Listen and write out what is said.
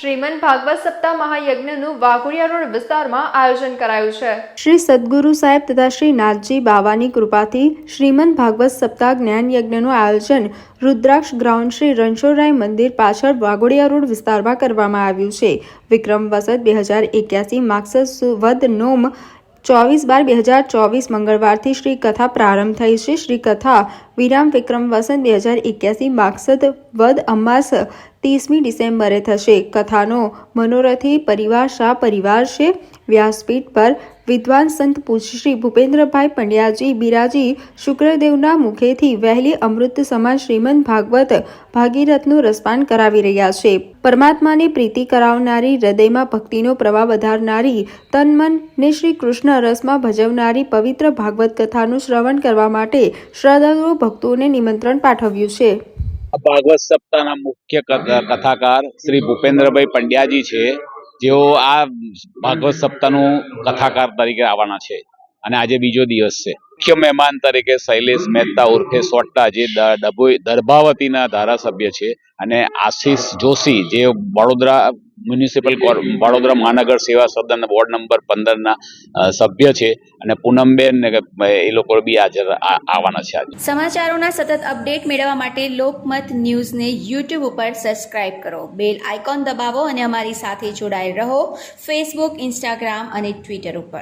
શ્રીમદ ભાગવત સપ્તાહ મહાયજ્ઞનું વાઘોડિયા રોડ વિસ્તારમાં આયોજન કરાયું છે. શ્રી સદગુરુ સાહેબ તથા શ્રી નાથજી બાવાની કૃપાથી શ્રીમદ ભાગવત સપ્તાહ જ્ઞાન યજ્ઞનું આયોજન રુદ્રાક્ષ ગ્રાઉન્ડ શ્રી રણછોડરાય મંદિર પાછળ વાઘોડિયા રોડ વિસ્તારમાં કરવામાં આવ્યું છે. વિક્રમ વસત બે હજાર એક્યાસી માક્સસ વદ નોમ ચોવીસ બાર બે હજાર ચોવીસ મંગળવારથી શ્રી કથા પ્રારંભ થઈ છે. શ્રી કથા વિરામ વિક્રમ વસંત બે હજાર એક્યાસી માક્સદ વદ અમાસ ત્રીસમી ડિસેમ્બરે થશે. કથાનો મનોરથી પરિવાર શાહ પરિવાર છે? વ્યાસપીઠ પર વિદ્વાન સંત પૂજ્ય શ્રી ભૂપેન્દ્રભાઈ પંડ્યાજી બિરાજી શુક્રદેવના મુખેથી વહેલી અમૃત સમાન શ્રીમદ ભાગવત ભાગીરથનું રસપાન કરાવી રહ્યા છે. પરમાત્માની પ્રીતિ કરાવનારી, હૃદયમાં ભક્તિનો પ્રવાહ વધારનારી, તન મન શ્રી કૃષ્ણ રસમાં ભજવનારી પવિત્ર ભાગવત કથાનું શ્રવણ કરવા માટે શ્રદ્ધાળુ ભક્તોને નિમંત્રણ પાઠવ્યું છે. ભાગવત સપ્તાહના મુખ્ય કથાકાર શ્રી ભૂપેન્દ્રભાઈ પંડ્યાજી છે. જેઓ આ ભાગવત સપ્તાહનું કથાકાર તરીકે આવવાના છે. અને આજે બીજો દિવસ છે. મુખ્ય મહેમાન તરીકે શૈલેષ મહેતા ઉર્ફે સોટ્ટા જે દર્ભાવતીના ધારાસભ્ય છે. અને આશીષ જોશી જે વડોદરા મ્યુનિસિપલ વડોદરા મહાનગર સેવા સદન વોર્ડ નંબર પંદરના સભ્ય છે અને પૂનમબેન એ લોકો બી હાજર આવવાના છે આજે. સમાચારોના સતત અપડેટ મેળવવા માટે લોકમત ન્યૂઝને યુટ્યુબ ઉપર સબસ્ક્રાઇબ કરો. બેલ આઇકોન દબાવો અને અમારી સાથે જોડાયેલ રહો. ફેસબુક, ઇન્સ્ટાગ્રામ અને ટ્વિટર ઉપર.